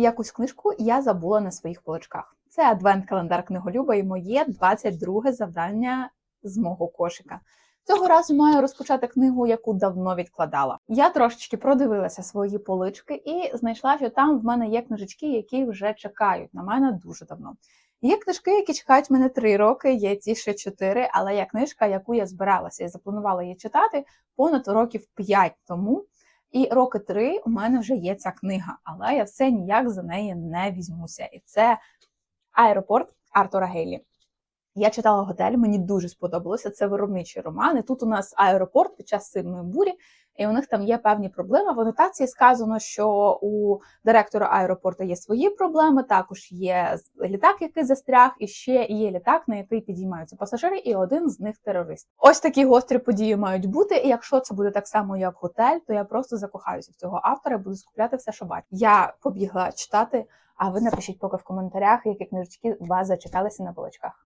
Якусь книжку я забула на своїх поличках. Це адвент-календар книголюба і моє 22 завдання з мого кошика. Цього разу маю розпочати книгу, яку давно відкладала. Я трошечки продивилася свої полички і знайшла, що там в мене є книжечки, які вже чекають на мене дуже давно. Є книжки, які чекають мене три роки, є ті ще чотири, але є книжка, яку я збиралася і запланувала її читати понад років п'ять тому. І роки три у мене вже є ця книга, але я все ніяк за неї не візьмуся. І це аеропорт Артура Гейлі. Я читала готель, мені дуже сподобалося. Це виробничий роман. І тут у нас аеропорт під час сильної бурі, і у них там є певні проблеми. В анотації сказано, що у директора аеропорту є свої проблеми. Також є літак, який застряг, і ще є літак, на який підіймаються пасажири, і один з них терорист. Ось такі гострі події мають бути. І якщо це буде так само, як готель, то я просто закохаюся в цього автора, і буду скупляти все, що бачу. Я побігла читати. А ви напишіть поки в коментарях, які книжечки вас зачекалися на поличках.